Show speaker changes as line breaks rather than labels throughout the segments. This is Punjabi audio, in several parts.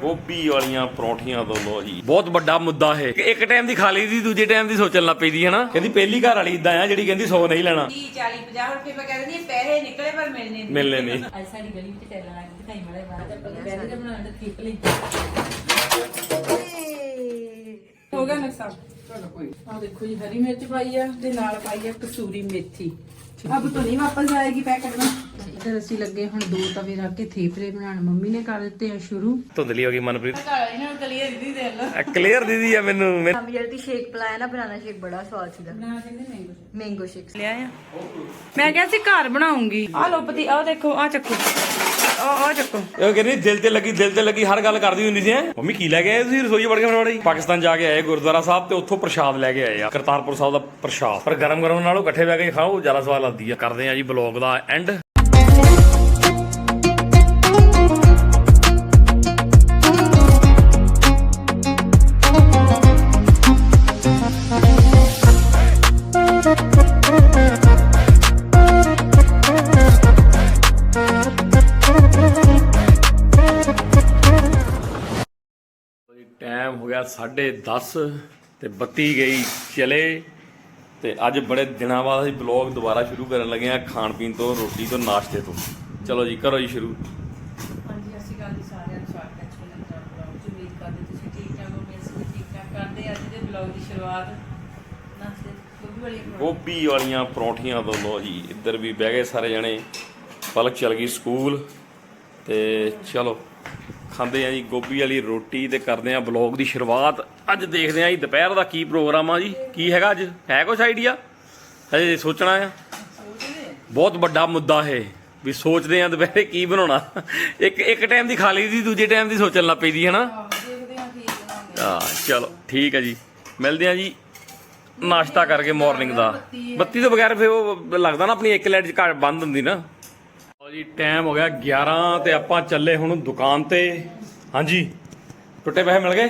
ਗੋਭੀ ਵਾਲੀਆਂ ਪਰੌਂਠੀਆਂ ਦੋ ਲੋ ਜੀ। ਬਹੁਤ ਵੱਡਾ ਮੁੱਦਾ ਹੈ ਇੱਕ ਟਾਈਮ ਦੀ ਖਾ ਲਈ ਦੀ ਦੂਜੇ ਟਾਈਮ ਦੀ ਸੋਚਣ ਲੱਗ ਪਈਦੀ ਹੈ ਨਾ ਕਹਿੰਦੀ ਪਹਿਲੀ ਘਰ ਵਾਲੀ ਇਦਾਂ ਆ ਜਿਹੜੀ ਕਹਿੰਦੀ 100 ਨਹੀਂ ਲੈਣਾ।
30 40 50 ਰੁਪਏ ਮੈਂ ਕਹਿੰਦੀ ਹਾਂ, ਪੈਸੇ ਨਿਕਲੇ ਪਰ ਮਿਲਨੇ ਨਹੀਂ।
ਮਿਲਨੇ ਨਹੀਂ।
ਅੱਜ ਸਾਡੀ ਗਲੀ ਵਿੱਚ ਟੈਲਾਂ ਲੱਗ ਦਿਖਾਈ ਮੜੇ ਬਾਹਰ। ਪਹਿਲੇ ਤਾਂ ਬਣਾਉਣ ਦਾ ਠੀਕ ਲਈ। ਹੋ ਗਿਆ ਨਕਸ਼ਾ ਆ ਦੇਖੋ ਜੀ ਹਰੀ ਮਿਰਚ ਪਾਈ ਆ ਤੇ ਨਾਲ ਪਾਈ ਆ ਕਸੂਰੀ ਮੇਥੀ। ਅਬ ਤੋਂ ਨਹੀਂ ਵਾਪਸ ਆਏਗੀ ਪੈਕ ਕਰਨਾ ਇਧਰ ਅਸੀਂ ਲੱਗੇ ਹੁਣ ਦੋ ਤਵੇ ਰੱਖ ਕੇ ਥੇਪਲੇ ਬਣਾਉਣ। ਮੰਮੀ ਨੇ ਕਰ ਦਿੱਤੇ ਆ ਸ਼ੁਰੂ।
ਧੁੰਦਲੀ ਹੋ ਗਈ ਮਨਪ੍ਰੀਤ।
ਘਰ ਇਹਨਾਂ ਨੂੰ ਕਲੀਅਰ ਦੀ ਦੇ ਲੋ
ਕਲੀਅਰ ਦੀਦੀ ਆ ਮੈਨੂੰ ਮੈਂ-
ਜਿਹੜੀ ਸ਼ੇਕ ਪਲਾਇਆ ਨਾ ਬਨਾਨਾ ਸ਼ੇਕ ਬੜਾ ਸਵਾਦ ਸੀਗਾ
ਨਾ ਕਹਿੰਦੇ ਮੈਂਗੋ
ਮੈਂਗੋ ਸ਼ੇਕ
ਲਿਆ ਆ ਮੈਂ ਕਿਹਾ ਸੀ ਘਰ ਬਣਾਉਂਗੀ। ਆ ਲੋ ਪਤੀ ਆ ਦੇਖੋ ਆ ਚੱਕੋ। ਆ ਆ ਚੱਕੋ
ਇਹ ਕਹਿੰਦੀ ਦਿਲ ਤੇ ਲੱਗੀ ਦਿਲ ਤੇ ਲੱਗੀ ਹਰ ਗੱਲ ਕਰਦੀ ਹੁੰਦੀ ਸੀ ਹੈਂ। ਮੰਮੀ ਕੀ ਲੈ ਕੇ ਆਏ ਤੁਸੀਂ ਰਸੋਈ ਵੜ ਕੇ ਬਣਾਉਣੀ ਪਾਕਿਸਤਾਨ ਜਾ ਕੇ ਆਏ ਗੁਰਦੁਆਰਾ ਸਾਹਿਬ ਤੇ ਉੱਥੋਂ ਪ੍ਰਸ਼ਾਦ ਲੈ ਕੇ ਆਏ ਆ ਕਰਤਾਰਪੁਰ ਸਾਹਿਬ ਦਾ ਪ੍ਰਸ਼ਾਦ। ਪਰ ਗਰਮ ਗਰਮ ਨਾਲੋਂ ਇਕੱਠੇ ਬਹਿ ਕੇ ਖਾਓ ਜ਼ਿਆਦਾ ਸਵਾਦ ਲੱਗਦੀ ਆ। ਕਰਦੇ ਆ ਜੀ ਬਲੌਗ ਦਾ ਐਂਡ 10:30 ਤੇ ਬੱਤੀ ਗਈ ਚਲੇ। ਤੇ ਅੱਜ ਬੜੇ ਦਿਨਾਂ ਬਾਅਦ ਅਸੀਂ ਬਲੌਗ ਦੁਬਾਰਾ ਸ਼ੁਰੂ ਕਰਨ ਲੱਗੇ ਆ ਖਾਣ ਪੀਣ ਤੋਂ ਰੋਟੀ ਤੋਂ ਨਾਸ਼ਤੇ ਤੋਂ। ਚਲੋ ਜੀ ਕਰੋ ਜੀ ਸ਼ੁਰੂ।
ਹਾਂਜੀ ਅਸੀਂ ਗੱਲ ਜੀ ਸਾਰਿਆਂ ਨੂੰ ਸਵਾਗਤ ਹੈ ਤੁਹਾਡਾ ਨਵਾਂ ਬਲੌਗ ਚ। ਉਮੀਦ ਕਰਦੇ ਤੁਸੀਂ ਠੀਕ ਠਾਕ ਹੋ ਮੈਂ ਸਭ ਠੀਕ ਠਾਕ। ਕਰਦੇ ਅੱਜ ਦੇ ਬਲੌਗ ਦੀ ਸ਼ੁਰੂਆਤ। ਨਾਸਤੇ ਗੋਭੀ ਵਾਲੀ ਪਰੌਂਠੀ।
ਗੋਭੀ ਵਾਲੀਆਂ ਪਰੌਂਠੀਆਂ ਤੋਂ ਲੋ ਜੀ ਇੱਧਰ ਵੀ ਬਹਿ ਗਏ ਸਾਰੇ ਜਣੇ। ਪਲਕ ਚਲ ਗਈ ਸਕੂਲ। ਤੇ ਚਲੋ ਖਾਂਦੇ ਆ ਜੀ, ਗੋਭੀ ਵਾਲੀ ਰੋਟੀ ਤੇ ਕਰਦੇ ਆ ਬਲੌਗ ਦੀ ਸ਼ੁਰੂਆਤ। ਅੱਜ ਦੇਖਦੇ ਆ ਜੀ, ਦੁਪਹਿਰ ਦਾ ਕੀ ਪ੍ਰੋਗਰਾਮ ਆ ਜੀ? ਕੀ ਹੈਗਾ ਅੱਜ? ਹੈ ਕੁਛ ਆਈਡੀਆ ਹਜੇ ਸੋਚਣਾ ਆ। ਬਹੁਤ ਵੱਡਾ ਮੁੱਦਾ ਹੈ ਵੀ ਸੋਚਦੇ ਆ ਦੁਪਹਿਰੇ ਕੀ ਬਣਾਉਣਾ। ਇੱਕ ਇੱਕ ਟਾਈਮ ਦੀ ਖਾ ਲਈ ਦੀ, ਦੂਜੇ ਟਾਈਮ ਦੀ ਸੋਚਣ ਲੱਗ ਪਈਦੀ ਹੈ ਨਾ
ਹਾਂ,
ਚਲੋ, ਠੀਕ ਹੈ ਜੀ। ਮਿਲਦੇ ਆ ਜੀ ਨਾਸ਼ਤਾ ਕਰਕੇ ਮਾਰਨਿੰਗ ਦਾ। ਬੱਤੀ ਤੋਂ ਬਗੈਰ ਫਿਰ ਉਹ ਲੱਗਦਾ ਨਾ ਆਪਣੀ ਇੱਕ ਲਾਈਟ ਚ ਘਰ ਬੰਦ ਹੁੰਦੀ ਨਾ। ਲਓ ਜੀ ਟਾਈਮ ਹੋ ਗਿਆ 11 ਤੇ ਆਪਾਂ ਚੱਲੇ ਹੁਣ ਦੁਕਾਨ ਤੇ। ਹਾਂਜੀ ਟੁੱਟੇ ਪੈਸੇ ਮਿਲ ਗਏ?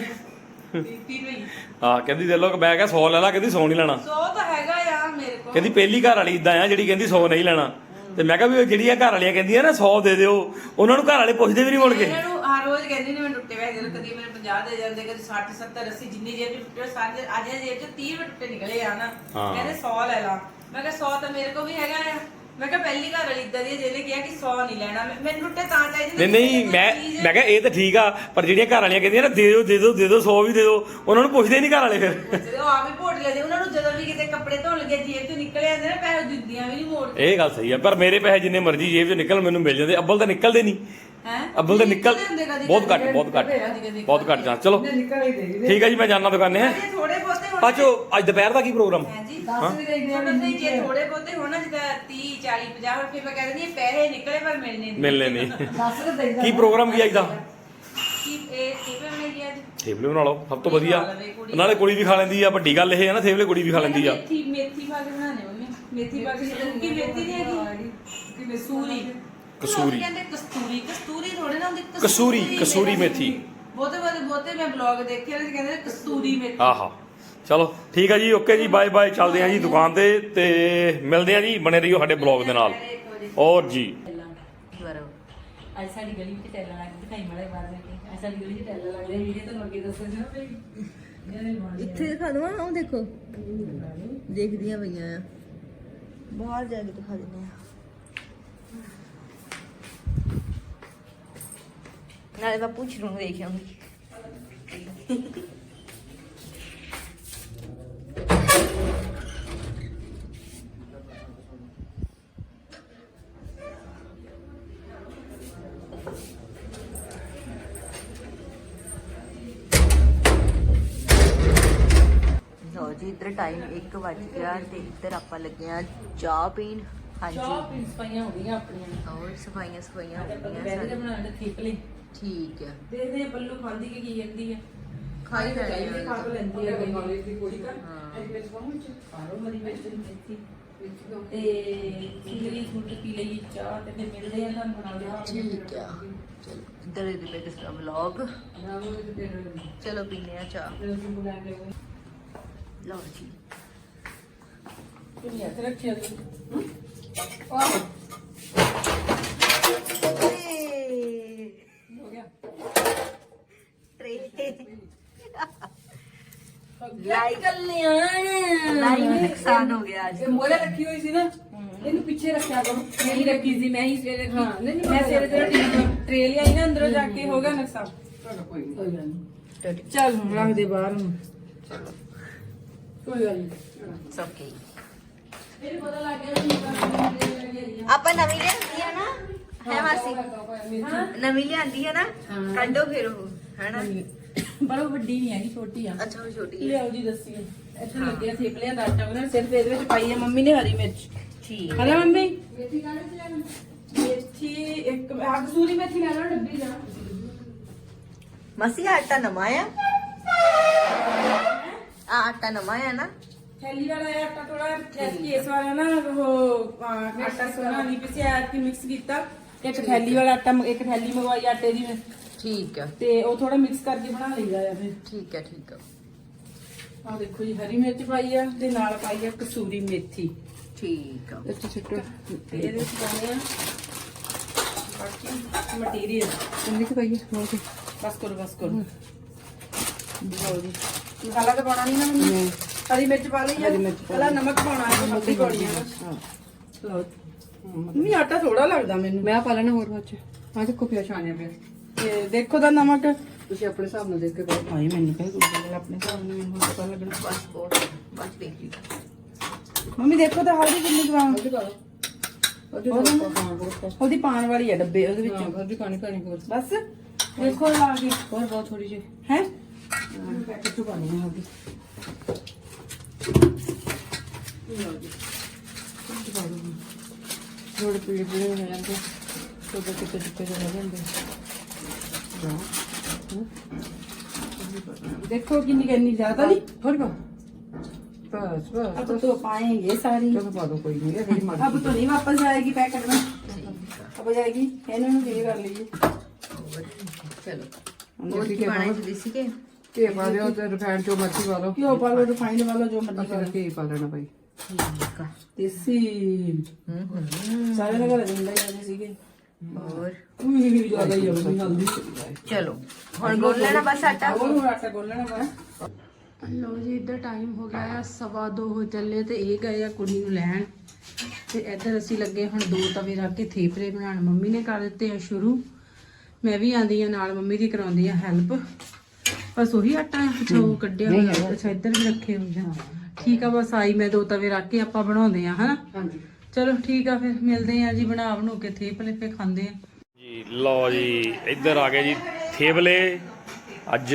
ਹਾਂ ਕਹਿੰਦੀ ਦੇ ਲੋ ਕਿ ਮੈਂ ਕਿਹਾ 100 ਲੈ ਲਾ ਕਹਿੰਦੀ 100 ਨਹੀਂ ਲੈਣਾ।
ਸੋ ਤਾਂ ਹੈਗਾ ਆ ਮੇਰੇ ਕੋਲ।
ਕਹਿੰਦੀ ਪਹਿਲੀ ਘਰ ਵਾਲੀ ਇਦਾਂ ਆ ਜਿਹੜੀ ਕਹਿੰਦੀ 100 ਨਹੀਂ ਲੈਣਾ। ਤੇ ਮੈਂ ਕਿਹਾ ਵੀ ਉਹ ਜਿਹੜੀਆਂ ਘਰ ਵਾਲੀਆਂ ਕਹਿੰਦੀਆਂ ਨਾ 100 ਦੇ ਦਿਓ। ਉਹਨਾਂ ਨੂੰ ਘਰ ਵਾਲੇ ਪੁੱਛਦੇ ਵੀ ਨਹੀਂ ਮੁੜ ਕੇ।
ਨੂੰ ਹਰ ਰੋਜ਼ ਕਹਿੰਦੀ ਨੇ ਮੈਂ ਟੁੱਟੇ ਪੈਸੇ ਦੇ ਦਿਓ, ਕਦੀ ਮੈਨੂੰ 50 ਦੇ ਜਾਂਦੇ ਕਦੀ 60 70 80 ਜਿੰਨੀ ਜੇਬ ਚ ਟੁੱਟੇ ਸਾਰੇ ਅੱਜ ਜੇਬ ਚ 30 ਰੁਪਏ ਟੁੱਟੇ ਨਿਕਲੇ ਆ ਨਾ।
ਹਾਂ।
ਕਹਿੰਦੇ 100 ਲੈ ਲਾ। ਮੈਂ ਕਿਹਾ 100 ਤਾਂ ਮੇਰੇ ਕੋਲ ਵੀ ਹੈਗਾ ਆ। ਮੈਂ ਕਿਹਾ ਪਹਿਲੀ ਘਰ ਵਾਲੀ ਇਦਾਂ ਦੀ ਹੈ ਜਿਹਨੇ ਕਿਹਾ ਕਿ 100 ਨਹੀਂ ਲੈਣਾ। ਮੈਂ- ਮੈਨੂੰ ਟੁੱਟੇ ਤਾਂ ਚਾਹੀਦੇ
ਨਹੀਂ ਨਹੀਂ ਮੈਂ ਮੈਂ ਕਿਹਾ ਇਹ ਤਾਂ ਠੀਕ ਆ ਪਰ ਜਿਹੜੀਆਂ ਘਰ ਵਾਲੀਆਂ ਕਹਿੰਦੀਆਂ ਨਾ ਦੇ ਦਿਓ ਦੇ ਦਿਓ ਦੇ ਦਿਓ 100 ਵੀ ਦੇ ਦਿਓ ਉਹਨਾਂ ਨੂੰ ਪੁੱਛਦੇ ਨਹੀਂ ਘਰ ਵਾਲੇ ਫਿਰ।
ਜਦੋਂ ਆਪ ਹੀ ਭੋਟ ਲੈਦੇ ਉਹਨਾਂ ਨੂੰ ਜਦੋਂ ਵੀ ਕਿਤੇ ਕੱਪੜੇ ਧੋਣ ਲੱਗੇ ਜੇਬ ਚੋਂ ਨਿਕਲੇ ਜਾਂਦੇ ਨਾ ਪੈਸੇ ਦਿੰਦੀਆਂ ਵੀ ਨਹੀਂ ਮੋੜ
ਇਹ ਗੱਲ ਸਹੀ ਆ ਪਰ ਮੇਰੇ ਪੈਸੇ ਜਿੰਨੇ ਮਰਜ਼ੀ ਜੇਬ 'ਚ ਨਿਕਲ ਮੈਨੂੰ ਮਿਲ ਜਾਂਦੇ ਅੱਬਲ ਤਾਂ ਨਿਕਲਦੇ ਨਹੀਂ।
ਹੈ?
ਅੱਬਲ ਤਾਂ ਨਿਕਲ ਬਹੁਤ ਘੱਟ ਬਹੁਤ ਘੱਟ ਬਹੁਤ ਘੱਟ ਜਾਂ ਚਲੋ ਠੀਕ ਹੈ ਜੀ ਮੈਂ ਜਾਣਾ ਦੁਕਾਨੇ ਹੈ?
ਥੋੜੇ ਬਹੁਤੇ ਹੋਣ
ਅੱਛੋ ਅੱਜ ਦੁਪਹਿਰ ਦਾ ਕੀ ਪ੍ਰੋਗਰਾਮ?
ਹਾਂਜੀ 10 ਵੀ ਦੇ ਦੇ ਜੇ ਥੋੜੇ ਬਹੁਤੇ ਹੋਣ ਨਾ ਜਿੱਦਾਂ 30 40 50 ਰੁਪਏ ਮੈਂ ਕਹਿੰਦੀ ਹਾਂ, ਪੈਸੇ ਨਿਕਲੇ ਪਰ ਮਿਲਨੇ ਨਹੀਂ।
ਮਿਲਨੇ ਨਹੀਂ। ਕੀ ਪ੍ਰੋਗਰਾਮ ਕੀ ਅੱਜ ਦਾ? ਥੇਪਲੇ ਬਣਾ ਲਓ ਸਭ ਤੋਂ ਵਧੀਆ। ਨਾਲੇ ਕੁੜੀ ਵੀ ਖਾ ਲੈਂਦੀ ਆ ਵੱਡੀ ਗੱਲ ਇਹ ਹੈ ਨਾ ਥੇਪਲੇ ਕੁੜੀ ਵੀ ਖਾ ਲੈਂਦੀ ਆ।
ਮੇਥੀ ਮੇਥੀ ਪਾ ਕੇ ਬਣਾਣੇ ਮੰਮੀ। ਮੇਥੀ ਪਾ ਕੇ ਕਿ ਮੇਥੀ ਨਹੀਂ ਹੈਗੀ? ਕਿ ਮਸੂਰੀ
ਕਸੂਰੀ।
ਕਹਿੰਦੇ ਕਸਤੂਰੀ ਕਸਤੂਰੀ ਥੋੜੇ ਨਾ ਹੁੰਦੀ
ਕਸੂਰੀ, ਕਸੂਰੀ ਮੇਥੀ।
ਬਹੁਤੇ ਬਹੁਤੇ ਬਹੁਤੇ ਮੈਂ ਬਲੌਗ ਦੇਖੇ ਨੇ ਕਹਿੰਦੇ ਕਸਤੂਰੀ ਮੇਥੀ।
ਆਹਾ ਚਲੋ ਠੀਕ ਹੈ ਜੀ ਓਕੇ ਜੀ ਬਾਏ ਬਾਏ। ਚੱਲਦੇ ਆ ਜੀ ਦੁਕਾਨ ਤੇ ਤੇ ਮਿਲਦੇ ਆ ਜੀ ਬਣੇ ਰਹੀਓ ਸਾਡੇ ਬਲੌਗ ਦੇ ਨਾਲ। ਔਰ ਜੀ।
ਦੁਬਾਰਾ
ਅੱਜ ਸਾਡੀ ਗਲੀ ਵਿੱਚ ਟੈਲਾਂ ਲੱਗ ਦਿਖਾਈ ਮੜੇ ਬਾਹਰ ਅੱਜ ਸਾਡੀ ਗਲੀ ਵਿੱਚ ਟੈਲਾਂ ਲੱਗਦੇ ਵੀਡੀਓ ਤੁਹਾਨੂੰ ਅੱਗੇ ਦੱਸੋ ਜੀ
ਇੱਥੇ ਦਿਖਾ ਦਵਾਂ ਉਹ ਦੇਖੋ। ਦੇਖਦੀਆਂ ਪਈਆਂ ਆ। ਬਾਹਰ ਜਾ ਕੇ ਦਿਖਾ ਦਿੰਦੇ ਆ। ਨਾਲੇ ਮੈਂ ਪੁੱਛ ਲੂੰ ਦੇਖ ਆਉਂਗੀ ਲਓ ਜੀ ਇੱਧਰ ਟਾਈਮ 1 ਵੱਜ ਗਿਆ ਤੇ ਇੱਧਰ ਆਪਾਂ ਲੱਗੇ ਆ ਚਾਹ ਪੀਣ। ਹਾਂਜੀ।
ਚਾਹ ਪੀਣ ਸਫਾਈਆਂ ਹੋ ਗਈਆਂ ਆਪਣੀਆਂ।
ਔਰ ਸਫਾਈਆਂ ਸਫਾਈਆਂ ਹੋ ਗਈਆਂ
ਤਾਂ
ਸਾਰੀਆਂ।
ਬਣਾਉਣ ਦਾ ਥੇਪਲੇ
ਠੀਕ ਹੈ।
ਦੇਖਦੇ ਆ ਪੱਲੂ ਖਾਂਦੀ ਕਿ ਕੀ ਕਹਿੰਦੀ ਹੈ।
ਖਾਈ
ਤਾਂ
ਲੈਣੀ।
ਖਾ ਕੇ ਲੈਂਦੀ ਹੈ ਕਾਲਜ ਦੀ ਕੁੜੀ ਤਾਂ।
ਹਾਂ।
ਅੱਜ ਵਿੱਚ ਆਰੋ ਮਰੀ ਵਿੱਚ ਮੇਥੀ ਤੇ ਖਿਚੜੀ ਸੁੱਟ ਪੀ ਲਈ ਚਾਹ ਤੇ ਫਿਰ ਮਿਲਦੇ ਆ ਤੁਹਾਨੂੰ ਬਣਾ ਲਿਆ
ਠੀਕ ਆ ਚਲੋ ਇੱਧਰ ਇਹਦੇ ਕਿਸ ਦਾ ਵਲੌਗ ਚਲੋ ਪੀਨੇ ਆ ਚਾਹ। ਲਓ ਜੀ।
ਕਿੰਨੀ ਹੱਥ ਰੱਖਿਆ ਤੂੰ? ਹੋ?
लाइट लाइट नुकसान हो गया
आज मोला रखी हुई थी ना ਇਹਨੂੰ ਪਿੱਛੇ ਰੱਖਿਆ ਕਰੋ ਨਹੀਂ ਰੱਖੀ ਸੀ ਮੈਂ ਹੀ ਸਵੇਰੇ ਰੱਖੀ ਹਾਂ ਨਹੀਂ ਮੈਂ ਸਵੇਰੇ ਤੇਰਾ ਟ੍ਰੇਲ ਆਈ ਨਾ ਅੰਦਰੋਂ ਜਾ ਕੇ ਹੋ ਗਿਆ ਨੁਕਸਾਨ ਕੋਈ ਗੱਲ ਨਹੀਂ ਚੱਲ ਰੱਖ ਦੇ ਬਾਹਰ ਨੂੰ ਕੋਈ ਗੱਲ ਨਹੀਂ
ਸਭ ਕੀ ਮੇਰੇ ਪਤਾ ਲੱਗ ਗਿਆ ਆਪਾਂ ਨਵੀਂ ਲੈ ਹੈ ਮਾਸੀ। ਨਵੀਂ ਲਿਆਂਦੀ ਹੈ ਨਾ ਕੱਢੋ ਫਿਰ ਉਹ ਹੈਨਾ?
ਪਰ ਉਹ ਵੱਡੀ ਨਹੀਂ ਹੈਗੀ ਛੋਟੀ ਆ।
ਅੱਛਾ ਉਹ ਛੋਟੀ ਹੈ
ਲਿਆਓ ਜੀ ਦੱਸੀ ਇੱਥੇ ਲੱਗਿਆ ਥੇਪਲਿਆਂ ਦਾ ਆਟਾ ਉਹਨਾਂ ਸਿਰਫ ਇਹਦੇ ਵਿੱਚ ਪਾਈ ਹੈ ਮੰਮੀ ਨੇ ਹਰੀ ਮਿਰਚ।
ਠੀਕ
ਹਲਾ ਮੰਮੀ? ਮੇਥੀ ਮੇਥੀ ਇੱਕ ਆ ਕਸੂਰੀ ਮੇਥੀ ਲੈ ਲਓ ਡੱਬੀ ਜਾ।
ਮਾਸੀ ਆਹ ਆਟਾ ਨਵਾਂ ਆ। ਆ ਆਟਾ ਨਵਾਂ ਆ ਨਾ।
ਥੈਲੀ ਵਾਲਾ ਇਹ ਆਟਾ ਥੋੜਾ ਕੇਸ ਵਾਲਾ ਨਾ ਉਹ ਆ, ਆਟਾ ਸੋਨਾ ਨਹੀਂ ਪਿਸਿਆ ਕਿ ਮਿਕਸ ਕੀਤਾ। ਇੱਕ ਥੈਲੀ ਵਾਲਾ ਆਟਾ ਮ- ਇੱਕ ਥੈਲੀ ਮੰਗਵਾਈ ਆਟੇ ਦੀ। ਮੈਂ
ਠੀਕ ਆ।
ਤੇ ਉਹ ਥੋੜਾ ਮਿਕਸ ਕਰਕੇ ਬਣਾ ਲਈਦਾ ਆ ਫਿਰ।
ਠੀਕ ਆ ਠੀਕ ਆ।
ਆ ਦੇਖੋ ਜੀ ਹਰੀ ਮਿਰਚ ਪਾਈ ਆ ਤੇ ਨਾਲ ਪਾਈ ਆ ਕਸੂਰੀ ਮੇਥੀ।
ਠੀਕ ਆ।
ਇੱਥੇ ਸਿੱਟੋ ਤੇ ਇਹਦੇ ਵਿੱਚ ਪਾਉਣੇ ਆ ਬਾਕੀ ਮਟੀਰੀਅਲ ਕਿੰਨੀ ਕੁ ਪਾਈਏ? ਬਹੁਤ ਬਸ ਕਰੋ ਬਸ ਕਰੋ। ਲਓ ਜੀ। ਮਸਾਲਾ ਤਾਂ ਪਾਉਣਾ ਨਹੀਂ ਨਾ ਮੰਮੀ? ਹਰੀ ਮਿਰਚ ਪਾ ਲਈ ਆ। ਪਹਿਲਾਂ ਨਮਕ ਪਾਉਣਾ ਹੈ ਮੱਖੀ ਪਾਉਣੀ ਆ ਲਓ। ਮੰਮੀ ਆਟਾ ਥੋੜਾ ਲੱਗਦਾ ਮੈਨੂੰ।
ਮੈਂ ਪਾ ਲੈਣਾ ਹੋਰ ਬਾਅਦ ਚ। ਆ ਦੇਖੋ ਪਿਆ ਛਾਣਿਆ ਪਿਆ।
ਤੇ ਦੇਖੋ ਦਾ ਨਮਕ।
ਤੁਸੀਂ ਆਪਣੇ ਹਿਸਾਬ ਨਾਲ ਦੇਖ ਕੇ ਪਾਓ
ਭਾਈ ਮੈਨੂੰ ਕਹੇ ਗੱਲ ਆਪਣੇ ਹਿਸਾਬ ਨਾਲ ਮੈਨੂੰ ਪਤਾ ਲੱਗਣਾ।
ਬਸ ਬਹੁਤ ਬਸ ਦੇਖ ਲਈ
ਮੰਮੀ ਦੇਖੋ ਤਾਂ ਹਲਦੀ ਕਿੰਨੀ ਗ੍ਰਾਮ
ਉਹਦੇ ਹਾਂ
ਪਾਣ ਵਾਲੀ ਆ ਡੱਬੇ ਉਹਦੇ ਵਿੱਚ।
ਹਾਂ ਉਹਦੀ ਪਾਣੀ ਪਾਣੀ ਹੋਰ।
ਬਸ ਦੇਖੋ ਲਾ ਕੇ।
ਹੋਰ ਬਹੁਤ ਥੋੜੀ ਜਿਹੀ।
ਹੈ?
ਪੈਕੇਟ ਤੋਂ ਪਾਣੀ ਹੈ। ਥੋੜੇ ਪੀੜੇ ਪੀੜੇ ਹੋ ਜਾਂਦੇ ਥੋੜੇ ਕਿਤੇ ਟਿੱਕੇ ਜਿਹੇ ਹੋ ਜਾਂਦੇ
देखो कितनी करनी ज्यादा नहीं
ਥੋੜੀ ਪਾ ਬਸ ਬਸ
अब तो पाएंगे सारी
ਚਲੋ ਪਾ ਦੋ ਕੋਈ ਨਹੀਂ ਇਹ ਜਿਹੜੀ ਮਰਜ਼ੀ
अब तो नहीं वापस जाएगी पैकेट में अब जाएगी इन्होंने ये कर लीजिए
ਚਲੋ
ਅੰਦਰ
ਹੋਰ
ਕੀ
ਕੀ ਪਾਣਾ
ਪਾਣਾ
ਚ ਦੇਸੀ ਕੇ
ਘੀ ਪਾ ਦਿਓ ਤੇ ਰਿਫਾਈਂਡ ਚੋਂ ਮਰਜ਼ੀ ਪਾ ਲਓ
क्यों पालो रिफाइंड वाला जो मर्जी
ਅਸੀਂ ਤਾਂ ਘੀ ਪਾ ਲੈਣਾ ਭਾਈ
ਠੀਕ ਆ।
ਦੇਸੀ।
ਹੂੰ ਹੂੰ
ਸਾਰੇ ਦਾ ਘਰ ਜਿੰਦਾ ਜਾਂਦੇ ਸੀਗੇ।
ਹੋਰ?
ਉਹੀ ਵੀ ਜ਼ਿਆਦਾ ਕੁੜੀ ਨੂੰ ਲੈਣ। ਤੇ ਇੱਧਰ ਲੱਗੇ ਦੋ ਤਵੇ ਰੱਖ ਕੇ ਥੇਪਲੇ ਬਣਾਉਣ। ਮੰਮੀ ਨੇ ਕਰ ਦਿੱਤੇ ਆ ਸ਼ੁਰੂ। ਮੈਂ ਵੀ ਆਂਦੀ ਆ ਨਾਲ ਮੰਮੀ ਦੀ ਕਰਾਉਂਦੀ ਆ ਹੈਲਪ ਬਸ ਉਹੀ ਆਟਾ ਜੋ ਕੱਢਿਆ ਇੱਧਰ ਵੀ ਰੱਖੇ ਹੋਏ ਆ। ਠੀਕ ਆ ਬਸ ਆਈ ਮੈਂ ਦੋ ਤਵੇ ਰੱਖ ਕੇ ਆਪਾਂ ਬਣਾਉਂਦੇ ਆ ਹਨਾ?
ਹਾਂਜੀ।
ਚਲੋ ਠੀਕ ਆ ਫਿਰ ਮਿਲਦੇ ਆ ਜੀ ਬਣਾ ਬਣੂ ਕੇ ਥੇਪਲੇ ਫੇ ਖਾਂਦੇ ਆ।
ਜੀ ਲਓ ਜੀ ਇੱਧਰ ਆ ਗਏ ਜੀ ਥੇਬਲੇ ਅੱਜ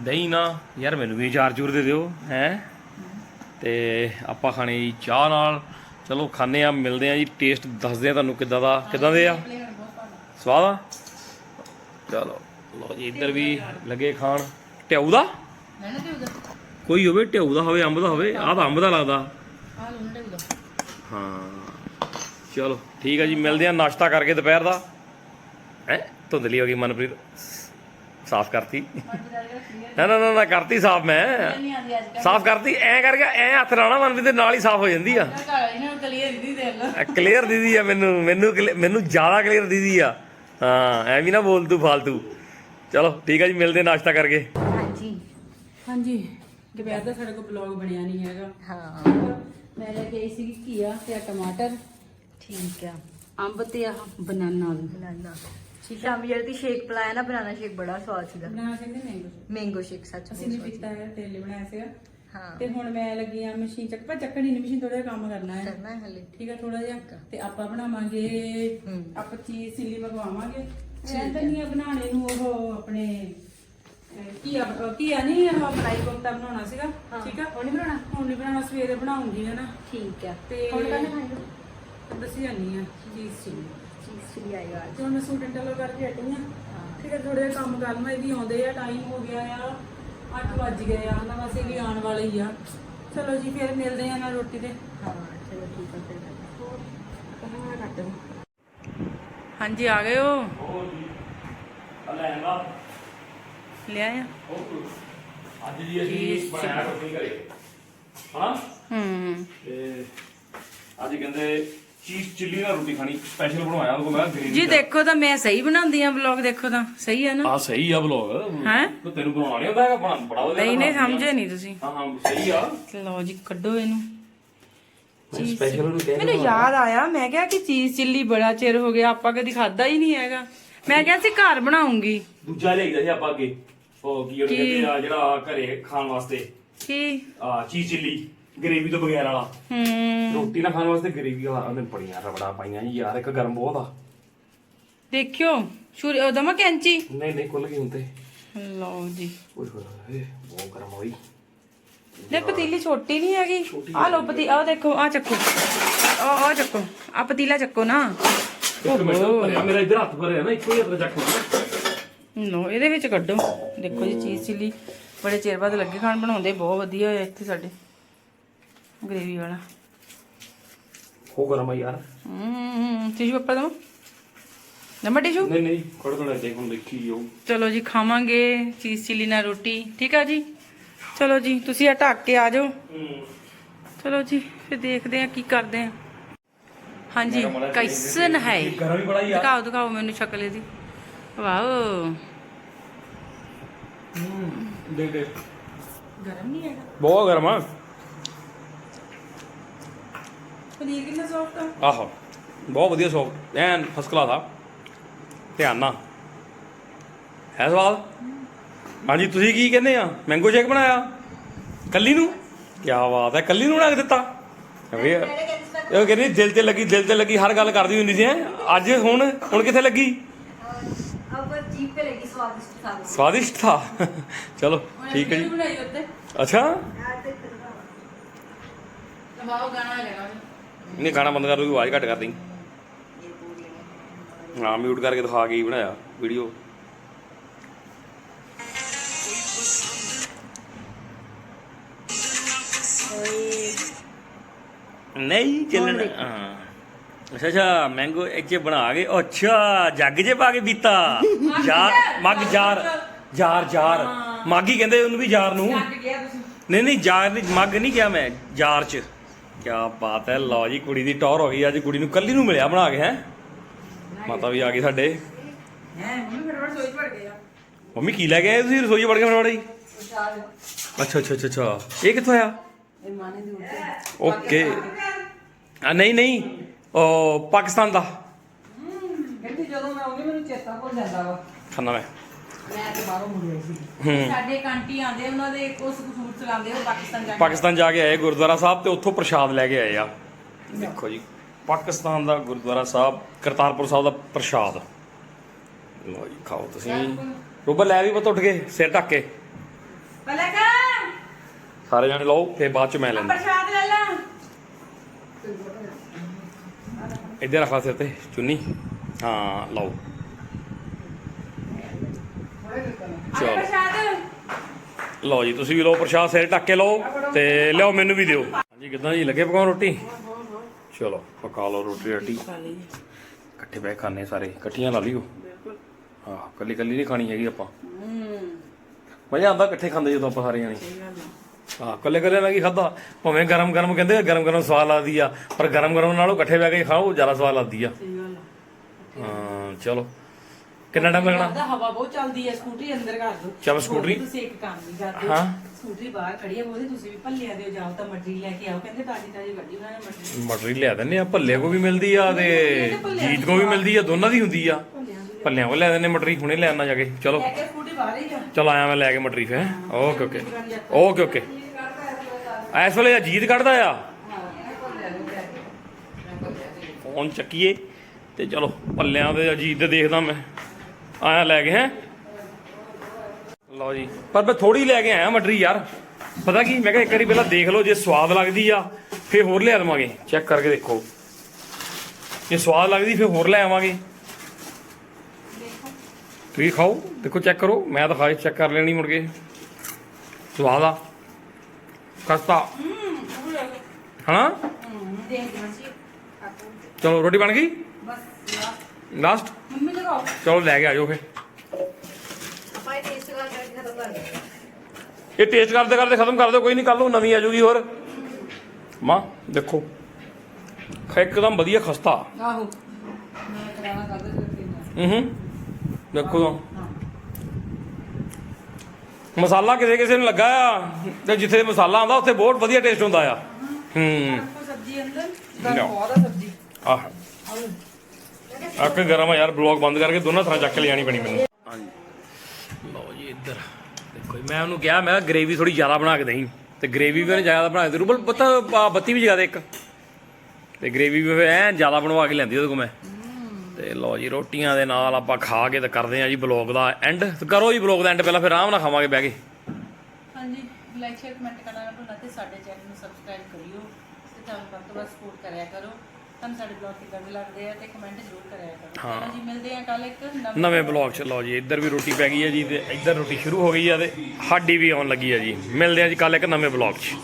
ਦਹੀਂ ਨਾ ਯਾਰ ਮੈਨੂੰ ਵੀ ਚਾਰ ਚੂਰ ਦੇ ਦਿਓ ਹੈ? ਤੇ ਆਪਾਂ ਖਾਣੇ ਜੀ ਚਾਹ ਨਾਲ। ਚਲੋ ਖਾਣੇ ਆ ਮਿਲਦੇ ਆ ਜੀ ਟੇਸਟ ਦੱਸਦੇ ਆ ਤੁਹਾਨੂੰ ਕਿੱਦਾਂ ਦਾ ਕਿੱਦਾਂ ਦੇ ਆ? ਸਵਾਦ ਆ? ਚਲੋ ਲਓ ਜੀ ਇੱਧਰ ਵੀ ਲੱਗੇ ਖਾਣ। ਟਿਆਊ ਦਾ? ਕੋਈ ਹੋਵੇ ਟਿਆਊ ਦਾ ਹੋਵੇ ਅੰਬ ਦਾ ਹੋਵੇ ਆਹ ਤਾਂ ਅੰਬ ਦਾ ਲੱਗਦਾ। ਹਾਂ ਚਲੋ ਠੀਕ ਆ ਜੀ ਮਿਲਦੇ ਆ ਨਾਸ਼ਤਾ ਕਰਕੇ ਦੁਪਹਿਰ ਦਾ। ਹੈ? ਧੁੰਦਲੀ ਹੋ ਗਈ ਮਨਪ੍ਰੀਤ। ਸਾਫ਼ ਕਰਤੀ। ਨਾ ਨਾ ਨਾ ਨਾ ਕਰਤੀ ਸਾਫ਼ ਮੈਂ। ਸਾਫ਼ ਕਰਤੀ ਐ ਕਰਕੇ ਐ ਹੱਥ ਲਾਣਾ ਮਨਪ੍ਰੀਤ ਦੇ ਨਾਲ ਹੀ ਸਾਫ਼ ਹੋ ਜਾਂਦੀ ਆ। ਕਲੀਅਰ ਦੀਦੀ ਆ ਮੈਨੂੰ ਮੈਨੂੰ ਮੈਨੂੰ ਜ਼ਿਆਦਾ ਕਲੀਅਰ ਦੀਦੀ ਆ। ਹਾਂ ਐ ਵੀ ਨਾ ਬੋਲ ਤੂੰ ਫਾਲਤੂ। ਚਲੋ ਠੀਕ ਆ ਜੀ ਮਿਲਦੇ ਆ ਨਾਸ਼ਤਾ ਕਰਕੇ।
ਹਾਂਜੀ।
ਹਾਂਜੀ। ਦੁਪਹਿਰ ਦਾ ਸਾਡੇ ਕੋਲ ਬਲੌਗ ਬਣਿਆ ਨਹੀਂ ਹੈਗਾ।
ਹਾਂ।
ਮੈਂ ਲੈ ਕੇ ਆਈ ਸੀ ਘੀਆ ਤੇ ਆਹ ਟਮਾਟਰ।
ਠੀਕ ਆ।
ਅੰਬ ਤੇ ਆਹ ਬਨਾਨਾ ਵੀ।
ਬਨਾਨਾ। ਸ਼ਾਮੀ ਜਿਹੜੀ ਤੀ ਸ਼ੇਕ ਪਲਾਇਆ ਨਾ ਬਨਾਨਾ ਸ਼ੇਕ ਬੜਾ ਸਵਾਦ ਸੀਗਾ।
ਬਨਾਨਾ ਕਹਿੰਦੇ ਮੈਂਗੋ
ਮੈਂਗੋ ਸ਼ੇਕ। ਸੱਚ
ਅਸੀਂ ਨੇ ਪੀਤਾ ਹੈ ਤੇਲੇ ਬਣਾਇਆ ਸੀਗਾ।
ਹਾਂ।
ਤੇ ਹੁਣ ਮੈਂ ਲੱਗੀ ਆ ਮਸ਼ੀਨ ਚੱਕ ਪਰ ਚੱਕਣੀ ਨਹੀਂ ਮਸ਼ੀਨ ਥੋੜਾ ਜਿਹਾ ਕੰਮ ਕਰਨਾ ਹੈ।
ਕਰਨਾ ਹੈ ਹਲੇ।
ਠੀਕ ਹੈ ਥੋੜਾ ਜਿਹਾ। ਤੇ ਆਪਾਂ ਬਣਾਵਾਂਗੇ
ਹੂੰ।
ਆਪਾਂ ਚੀਜ਼ ਸਿੱਲੀ ਮੰਗਵਾਵਾਂਗੇ। ਰਹਿੰਦਾ ਨਹੀਂ ਆ ਬਣਾਉਣੇ ਨੂੰ ਉਹ ਆਪਣੇ ਕੀ ਆ ਕੀ ਆ ਨਹੀਂ ਉਹ ਮਲਾਈ ਕੋਫਤਾ ਬਣਾਉਣਾ ਸੀਗਾ ਠੀਕ ਆ? ਹੁਣ ਨਹੀਂ ਬਣਾਉਣਾ? ਹੁਣ ਨਹੀਂ ਬਣਾਉਣਾ ਸਵੇਰੇ ਬਣਾਉਂਗੀ ਹੈ ਨਾ।
ਠੀਕ ਆ।
ਤੇ
ਹੁਣ ਕਹਿੰਦੇ ਖਾਏਗਾ
ਦੱਸੀ ਜਾਨੀ ਆ ਚੀਜ਼ ਸਿੱਲੀ
ਚੀਜ਼ ਆਏਗਾ ਅੱਜ
ਤੇ ਹੁਣ ਮੈਂ ਸੂਟ ਇੰਟਰਲੋ ਕਰਕੇ ਹਟੀ ਆ। ਠੀਕ ਹੈ ਥੋੜੇ ਜਿਹਾ ਕੰਮ ਕਰ ਲਵਾਂ ਇਹ ਵੀ ਆਉਂਦੇ ਆ ਟਾਈਮ ਹੋ ਗਿਆ ਆ 8 ਵੱਜ ਗਏ ਆ ਨਾ ਬਸ ਇਹ ਵੀ ਆਉਣ ਵਾਲੇ ਹੀ ਆ। ਚਲੋ ਜੀ ਫਿਰ ਮਿਲਦੇ ਆ ਨਾ ਰੋਟੀ ਤੇ।
ਹਾਂ ਚਲੋ ਠੀਕ ਆ ਫਿਰ
ਹਾਂਜੀ ਆ ਗਏ ਹੋ? ਲਿਆ ਆ।
ਅੱਜ ਜੀ ਅਸੀਂ ਬਣਾਇਆ ਰੋਟੀ ਘਰੇ। ਹਾਂ
ਹੂੰ।
ਤੇ ਅੱਜ ਕਹਿੰਦੇ ਚੀਜ਼ ਚਿੱਲੀ ਨਾਲ ਰੋਟੀ ਖਾਣੀ ਸਪੈਸ਼ਲ ਬਣਵਾਇਆ ਉਹ ਮੈਂ ਗ੍ਰੇਵੀ
ਜੀ ਦੇਖੋ ਤਾਂ ਮੈਂ ਸਹੀ ਬਣਾਉਂਦੀ ਆ ਵਲੌਗ ਦੇਖੋ ਤਾਂ ਸਹੀ ਹੈ ਨਾ।
ਆ ਸਹੀ ਆ ਬਲੌਗ
ਹੈਂ?
ਤੈਨੂੰ ਬਣਾਉਣਾ ਨਹੀਂ ਆਉਂਦਾ ਹੈਗਾ ਬਣਾ ਬੜਾ ਵਧੀਆ
ਨਹੀਂ ਨਹੀਂ
ਆ।
ਸਮਝੇ ਨਹੀਂ ਤੁਸੀਂ।
ਹਾਂ ਹਾਂ ਸਹੀ ਆ।
ਲਓ ਜੀ ਕੱਢੋ ਇਹਨੂੰ।
ਸਪੈਸ਼ਲ ਨੂੰ ਕਹਿ
ਮੈਨੂੰ ਯਾਦ ਆਇਆ ਮੈਂ ਕਿਹਾ ਕਿ ਚੀਜ਼ ਚਿੱਲੀ ਬੜਾ ਚਿਰ ਹੋ ਗਿਆ ਆਪਾਂ ਕਦੀ ਖਾਦਾ ਹੀ ਨਹੀਂ ਹੈਗਾ। ਮੈਂ ਕਿਹਾ ਸੀ ਘਰ ਬਣਾਉਂਗੀ।
ਦੂਜਾ ਲਿਆਈਦਾ ਸੀ ਆਪਾਂ ਅੱਗੇ। ਉਹ ਕੀ ਉਹਨੂੰ ਕਹਿੰਦੇ ਆ ਜਿਹੜਾ ਘਰੇ ਖਾਣ ਵਾਸਤੇ।
ਕੀ?
ਆ ਚੀਜ਼ ਚਿੱਲੀ ਗ੍ਰੇਵੀ ਤੋਂ ਬਗੈਰ ਵਾਲਾ।
ਹੂੰ।
ਰੋਟੀ ਨਾਲ ਖਾਣ ਵਾਸਤੇ ਗ੍ਰੇਵੀ ਵਾਲਾ ਉਹਨੇ ਬੜੀਆਂ ਰਬੜਾ ਪਾਈਆਂ ਜੀ ਯਾਰ ਇੱਕ ਗਰਮ ਬਹੁਤ ਆ।
ਦੇਖਿਓ ਸ਼ੁਰ ਦਮਾ ਕੈਂਚੀ?
ਨਹੀਂ ਨਹੀਂ ਖੁੱਲ ਗਈ ਹੁਣ ਤੇ।
ਲਓ ਜੀ।
ਓਏ ਹੋਏ ਹੋਏ ਬਹੁਤ ਗਰਮ ਹੋਈ
ਲੈ ਪਤੀਲੀ ਛੋਟੀ ਨਹੀਂ ਹੈਗੀ। ਆ ਲਓ ਪਤੀ ਆ ਦੇਖੋ ਆ ਚੱਕੋ। ਆ ਆ ਚੱਕੋ। ਆ ਪਤੀਲਾ ਚੱਕੋ ਨਾ।
ਇੱਕ ਮਿੰਟ ਭਰਿਆ ਮੇਰਾ ਇੱਧਰ ਹੱਥ ਭਰਿਆ ਨਾ ਇੱਕੋ ਹੀ ਹੱਥ ਚੱਕ
ਲੋ ਇਹਦੇ ਵਿੱਚ ਕੱਢੋ। ਦੇਖੋ ਜੀ ਚੀਜ਼ ਚਿੱਲੀ ਬੜੇ ਚਿਰ ਬਾਅਦ ਲੱਗੇ ਖਾਣ ਬਣਾਉਂਦੇ ਬਹੁਤ ਵਧੀਆ ਹੋਇਆ ਇੱਥੇ ਸਾਡੇ ਗ੍ਰੇਵੀ ਵਾਲਾ।
ਹੋ ਗਰਮ ਆ ਯਾਰ।
ਹੂੰ ਟਿਸ਼ੂ ਪੇਪਰ ਦਮਾ ਨੰਬਰ ਟਿਸ਼ੂ
ਨਹੀਂ ਨਹੀਂ ਖੜ ਖੜ ਦੇਖ ਹੁਣ ਦੇਖੀ ਜਾਓ।
ਚਲੋ ਜੀ ਖਾਵਾਂਗੇ ਚੀਜ਼ ਚਿੱਲੀ ਨਾਲ ਰੋਟੀ। ਠੀਕ ਆ ਜੀ? ਚਲੋ ਜੀ ਤੁਸੀਂ ਆ ਢੱਕ ਕੇ ਆ ਜਾਓ। ਚਲੋ ਜੀ ਫਿਰ ਦੇਖਦੇ ਆ ਕੀ ਕਰਦੇ ਆ ਹਾਂਜੀ ਕੈਸਨ ਹੈ ਦਿਖਾਓ ਦਿਖਾਓ ਮੈਨੂੰ ਸ਼ਕਲ ਇਹਦੀ। ਵਾਓ।
ਦੇਖ ਦੇਖ
ਗਰਮ ਨਹੀਂ ਹੈਗਾ?
ਬਹੁਤ ਗਰਮ ਆ।
ਪਨੀਰ ਕਿੰਨਾ ਸੌਫਟ ਆ?
ਆਹੋ ਬਹੁਤ ਵਧੀਆ ਸੌਫਟ ਐਨ ਫਸਟ ਕਲਾਸ ਆ। ਧਿਆਨ ਨਾਲ। ਹੈ ਸਵਾਦ? ਹਾਂਜੀ ਤੁਸੀਂ ਕੀ ਕਹਿੰਦੇ ਆ? ਮੈਂਗੋ ਸ਼ੇਕ ਬਣਾਇਆ? ਕੱਲੀ ਨੂੰ? ਕੀ ਬਾਤ ਹੈ ਕੱਲੀ ਨੂੰ ਬਣਾ ਕੇ ਦਿੱਤਾ। ਵੇ ਇਹ ਕਹਿੰਦੀ ਦਿਲ ਤੇ ਲੱਗੀ ਦਿਲ ਤੇ ਲੱਗੀ ਹਰ ਗੱਲ ਕਰਦੀ ਹੁੰਦੀ ਸੀ ਹੈਂ। ਅੱਜ ਹੁਣ ਹੁਣ ਕਿੱਥੇ ਲੱਗੀ? ਸਵਾਦਿਸ਼ਟ ਥਾ ਚਲੋ ਠੀਕ ਹੈ ਜੀ।
ਬਣਾਈ
ਅੱਛਾ। ਨਹੀਂ ਗਾਣਾ ਬੰਦ ਕਰ ਲਓ ਆਵਾਜ਼ ਘੱਟ ਕਰ ਦੇਈ। ਹਾਂ ਮਿਊਟ ਕਰਕੇ ਦਿਖਾ ਕੇ ਬਣਾਇਆ ਵੀਡੀਓ ਨਹੀਂ ਚੱਲਣਾ ਅੱਛਾ ਅੱਛਾ ਮੈਂਗੋ ਇੱਥੇ ਬਣਾ ਕੇ ਅੱਛਾ ਜੱਗ ਜੇ ਪਾ ਕੇ ਪੀਤਾ। Jar mug jar jar jar. Maggi ਕਹਿੰਦੇ ਉਹਨੂੰ ਵੀ ਜਾਰ ਨੂੰ। ਨਹੀਂ ਨਹੀਂ ਜਾਰ ਨਹੀਂ ਮੱਗ ਨਹੀਂ ਕਿਹਾ ਮੈਂ ਜਾਰ ਚ। ਕੀ ਬਾਤ ਹੈ ਲਓ ਜੀ ਕੁੜੀ ਦੀ ਟੌਰ ਹੋ ਗਈ। ਅੱਜ ਕੁੜੀ ਨੂੰ ਕੱਲੀ ਨੂੰ ਮਿਲਿਆ ਬਣਾ ਕੇ ਹੈ? ਮਾਤਾ ਵੀ ਆ ਗਈ ਸਾਡੇ।
ਹੈ ਮੰਮੀ ਫਟਾਫਟ ਸੋਚ ਪੜ ਗਏ ਆ।
ਮੰਮੀ ਕੀ ਲੈ ਕੇ ਆਏ ਤੁਸੀਂ ਰਸੋਈ ਵੜ ਕੇ ਫਟਾਫਟ ਜੀ? ਅੱਛਾ ਅੱਛਾ ਅੱਛਾ ਅੱਛਾ। ਇਹ ਕਿੱਥੋਂ ਆਇਆ?
ਇਹ ਮਾਨੇ ਦੇ ਉੱਤੇ
ਓਕੇ। ਆ ਨਹੀਂ ਨਹੀਂ। ਉਹ ਪਾਕਿਸਤਾਨ ਦਾ।
ਕਹਿੰਦੀ ਜਦੋਂ ਮੈਂ ਆਉਂਦੀ ਮੈਨੂੰ ਚੇਤਾ ਭੁੱਲ ਜਾਂਦਾ ਵਾ।
ਖਾਣਾ ਮੈਂ।
ਮੈਂ ਤੇ ਬਾਹਰੋਂ ਮੁੜ ਆਈ ਸੀ।
ਹੂੰ।
ਸਾਡੇ ਇੱਕ ਆਂਟੀ ਆਂਦੇ ਉਹਨਾਂ ਦੇ ਉਸ ਸੂਟ ਚਲਾਉਂਦੇ ਉਹ ਪਾਕਿਸਤਾਨ ਜਾ ਕੇ
ਪਾਕਿਸਤਾਨ ਜਾ ਕੇ ਆਏ ਗੁਰਦੁਆਰਾ ਸਾਹਿਬ ਤੇ ਉੱਥੋਂ ਪ੍ਰਸ਼ਾਦ ਲੈ ਕੇ ਆਏ ਆ। ਦੇਖੋ ਜੀ ਪਾਕਿਸਤਾਨ ਦਾ ਗੁਰਦੁਆਰਾ ਸਾਹਿਬ ਕਰਤਾਰਪੁਰ ਸਾਹਿਬ ਦਾ ਪ੍ਰਸ਼ਾਦ। ਲਓ ਜੀ ਖਾਓ ਤੁਸੀਂ। ਰੂਬਾ ਲੈ ਵੀ ਬਤ ਉੱਠ ਕੇ ਸਿਰ ਢੱਕ ਕੇ।
ਪਹਿਲੇ ਕਾ
ਸਾਰੇ ਜਾਣੇ ਲਓ ਫਿਰ ਬਾਅਦ ਚ ਮੈਂ ਲੈਂਦਾ।
ਪ੍ਰਸ਼ਾਦ ਲੈ ਲਾ।
ਇੱਧਰ ਰੱਖ ਲਾ ਸਿਰ ਤੇ ਚੁੰਨੀ। ਹਾਂ ਲਓ। ਚਲੋ। ਲਓ ਜੀ ਤੁਸੀਂ ਵੀ ਲਓ ਪ੍ਰਸ਼ਾਦ ਸਿਰ ਢੱਕ ਕੇ ਲਓ ਤੇ ਲਿਆਓ ਮੈਨੂੰ ਵੀ ਦਿਓ। ਹਾਂਜੀ ਕਿਦਾਂ ਜੀ ਲੱਗੇ ਪਕਾਉਣ ਰੋਟੀ? ਚਲੋ ਪਕਾ ਲਓ ਰੋਟੀ ਰਾਟੀ। ਇਕੱਠੇ ਕੇ ਖਾਣੇ ਸਾਰੇ ਇਕੱਠੀਆਂ ਲਾ ਲਿਓ। ਹਾਂ ਕੱਲੀ ਕੱਲੀ ਨਹੀਂ ਖਾਣੀ ਹੈਗੀ ਆਪਾਂ। ਮਜ਼ਾ ਆਉਂਦਾ ਇਕੱਠੇ ਖਾਂਦੇ ਜਦੋਂ ਆਪਾਂ ਸਾਰੇ ਜਾਣੇ। ਹਾਂ ਕੱਲੇ ਕੱਲੇ ਨਾਲ ਕੀ ਖਾਦਾ ਭਾਵੇਂ ਗਰਮ ਗਰਮ ਕਹਿੰਦੇ ਗਰਮ ਗਰਮ ਸਵਾਦ ਲੱਗਦੀ ਆ ਪਰ ਗਰਮ ਗਰਮ ਨਾਲੋਂ ਇਕੱਠੇ ਬਹਿ ਕੇ ਖਾਓ ਜ਼ਿਆਦਾ ਸਵਾਦ ਲੱਗਦੀ ਆ। ਹਾਂ ਚਲੋ। ਕਿੰਨਾ ਟਾਈਮ ਲੱਗਣਾ?
ਦਾ ਹਵਾ ਬਹੁਤ ਚੱਲਦੀ ਹੈ ਸਕੂਟਰੀ ਅੰਦਰ ਕਰ ਦੋ।
ਚੱਲ ਸਕੂਟਰੀ।
ਤੁਸੀਂ ਇੱਕ ਕੰਮ ਨਹੀਂ ਕਰਦੇ
ਹਾਂ।
ਸਕੂਟਰੀ ਬਾਹਰ ਖੜੀ ਹੈ ਬੋਲਦੇ ਤੁਸੀਂ ਵੀ ਭੱਲਿਆਂ ਦੇ ਜਾਓ ਤਾਂ ਮਟਰੀ ਲੈ ਕੇ ਆਓ। ਕਹਿੰਦੇ ਤਾਜੀ ਤਾਜੀ ਗੱਡੀ ਉਹਨਾਂ ਨੇ ਮਟਰੀ।
ਮਟਰੀ ਲਿਆ ਦਿੰਨੇ ਆ ਭੱਲੇ ਕੋ ਵੀ ਮਿਲਦੀ ਆ ਤੇ ਜੀਤ ਕੋ ਵੀ ਮਿਲਦੀ ਆ ਦੋਨਾਂ ਦੀ ਹੁੰਦੀ ਆ। ਭੱਲਿਆਂ ਕੋ ਲੈ ਦਿੰਨੇ ਮਟਰੀ ਹੁਣੇ ਲੈ ਆਣਾ ਜਾ ਕੇ। ਚਲੋ।
ਲੈ
ਚਲ ਆਇਆ ਮੈਂ ਲੈ ਕੇ ਮਟਰੀ ਫੇ ਓਕੇ ਓਕੇ ਓਕੇ ਓਕੇ ਇਸ ਵੇਲੇ ਅਜੀਤ ਕੱਢਦਾ ਆ? ਫੋਨ ਚੱਕੀਏ ਤੇ ਚਲੋ ਪੱਲਿਆਂ ਦੇ ਅਜੀਤ ਦੇ ਦੇਖਦਾ ਮੈਂ। ਆਇਆ ਲੈ ਕੇ ਹੈ? ਲਓ ਜੀ। ਪਰ ਮੈਂ ਥੋੜੀ ਲੈ ਕੇ ਆਇਆ ਮਟਰੀ ਯਾਰ। ਪਤਾ ਕੀ ਮੈਂ ਕਿਹਾ ਇੱਕ ਵਾਰੀ ਪਹਿਲਾਂ ਦੇਖ ਲਓ ਜੇ ਸਵਾਦ ਲੱਗਦੀ ਆ ਫੇਰ ਹੋਰ ਲਿਆ ਦਵਾਂਗੇ ਚੈੱਕ ਕਰਕੇ ਦੇਖੋ। ਜੇ ਸਵਾਦ ਲੱਗਦੀ ਫੇਰ ਹੋਰ ਲੈ ਆਵਾਂਗੇ। ਤੁਸੀਂ ਖਾਓ ਦੇਖੋ ਚੈੱਕ ਕਰੋ ਮੈਂ ਤਾਂ ਖਾਈ ਚੈੱਕ ਕਰ ਲੈਣੀ ਮੁੜ ਕੇ। ਸਵਾਦ ਆ। ਕਸਤਾ ਹਨਾ? ਚਲੋ ਰੋਟੀ ਬਣ ਗਈ? ਲਾਸਟ
ਮੰਮੀ ਲਗਾਓ
ਚਲੋ ਲੈ ਕੇ ਆਜੋ ਫੇ
ਆਪਾਂ ਇਹ ਟੇਸਟ ਕਰਕੇ ਖਤਮ ਕਰ ਦਿੰਦੇ ਹਾਂ।
ਇਹ ਟੇਸਟ ਕਰਦੇ ਕਰਦੇ ਖਤਮ ਕਰ ਦਿਓ ਕੋਈ ਨਹੀਂ ਕੱਲ ਨੂੰ ਨਵੀਂ ਆ ਜੂਗੀ ਹੋਰ। ਮਾਂ ਦੇਖੋ। ਇੱਕਦਮ ਵਧੀਆ ਖਸਤਾ।
ਆਹੋ। ਮੈਂ ਕਰਾਣਾ ਕਰਦਾ ਫਿਰ
ਹੂੰ। ਦੇਖੋ ਤਾਂ। ਮਸਾਲਾ ਕਿਸੇ ਕਿਸੇ ਨੂੰ ਲੱਗਾ ਆ ਤੇ ਜਿੱਥੇ ਮਸਾਲਾ ਆਉਂਦਾ ਉੱਥੇ ਬਹੁਤ ਵਧੀਆ ਟੇਸਟ ਹੁੰਦਾ ਆ। ਹੂੰ।
ਸਬਜ਼ੀ ਅੰਦਰ ਬਹੁਤ ਸਬਜ਼ੀ
ਆਹ ਅੱਕ ਗਰਮ ਆ ਯਾਰ ਬਲੌਗ ਬੰਦ ਕਰਕੇ ਦੋਨਾਂ ਤਰ੍ਹਾਂ ਚੱਕ ਕੇ ਲਿਆਣੀ ਪੈਣੀ ਮੈਨੂੰ। ਹਾਂਜੀ। ਲਓ ਜੀ ਇੱਧਰ। ਦੇਖੋ ਮੈਂ ਉਹਨੂੰ ਕਿਹਾ ਮੈਂ ਗ੍ਰੇਵੀ ਥੋੜੀ ਜ਼ਿਆਦਾ ਬਣਾ ਕੇ ਦੇਈਂ। ਤੇ ਗ੍ਰੇਵੀ ਵੀ ਉਹਨੇ ਜ਼ਿਆਦਾ ਬਣਾ ਕੇ ਦੇ ਰੂਬਲ ਪਤਾ ਬੱਤੀ ਵੀ ਜਗਾ ਦੇ ਇੱਕ। ਤੇ ਗ੍ਰੇਵੀ ਵੀ ਐ ਜ਼ਿਆਦਾ ਬਣਵਾ ਕੇ ਲੈਂਦੀ ਉਹਦੇ ਕੋਲ ਮੈਂ। ਤੇ ਲਓ ਜੀ ਰੋਟੀਆਂ ਦੇ ਨਾਲ ਆਪਾਂ ਖਾ ਕੇ ਤੇ ਕਰਦੇ ਆ ਜੀ ਬਲੌਗ ਦਾ ਐਂਡ ਤੇ ਕਰੋ ਜੀ ਬਲੌਗ ਦਾ ਐਂਡ ਪਹਿਲਾਂ ਫਿਰ ਆਰਾਮ ਨਾਲ ਖਾਵਾਂਗੇ ਬਹਿ ਕੇ।
ਹਾਂਜੀ ਲਾਈਕ ਸ਼ੇਅਰ ਕਮੈਂਟ ਕਰਨਾ ਨਾ ਭੁੱਲਣਾ ਤੇ ਸਾਡੇ ਚੈਨਲ ਨੂੰ ਸਬਸਕ੍ਰਾਈਬ ਕਰਿਓ ਤੇ ਤੁਹਾਨੂੰ ਵੱਧ ਤੋਂ ਵੱਧ ਸਪੋਰਟ ਕਰਿਆ ਕਰੋ। ਤੁਹਾਨੂੰ ਸਾਡੇ ਬਲੌਗ ਕਿੱਦਾਂ ਦੇ ਲੱਗਦੇ ਆ ਤੇ ਕਮੈਂਟ ਜ਼ਰੂਰ ਕਰਿਆ ਕਰੋ।
ਹਾਂ।
ਚਲੋ ਜੀ ਮਿਲਦੇ ਆ ਕੱਲ ਇੱਕ ਨਵੇਂ
ਬਲੌਗ ਚ। ਲਓ ਜੀ ਇੱਧਰ ਵੀ ਰੋਟੀ ਪੈ ਗਈ ਹੈ ਜੀ ਤੇ ਇੱਧਰ ਰੋਟੀ ਸ਼ੁਰੂ ਹੋ ਗਈ ਆ ਤੇ ਸਾਡੀ ਵੀ ਆਉਣ ਲੱਗੀ ਹੈ ਜੀ। ਮਿਲਦੇ ਆ ਜੀ ਕੱਲ ਇੱਕ ਨਵੇਂ ਬਲੌਗ 'ਚ।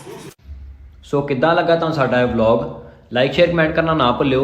ਸੋ ਕਿੱਦਾਂ ਲੱਗਾ ਤੁਹਾਨੂੰ ਸਾਡਾ ਇਹ ਵਲੌਗ ਲਾਈਕ ਸ਼ੇਅਰ ਕਮੈਂਟ ਕਰਨਾ ਨਾ ਭੁੱਲਿਓ।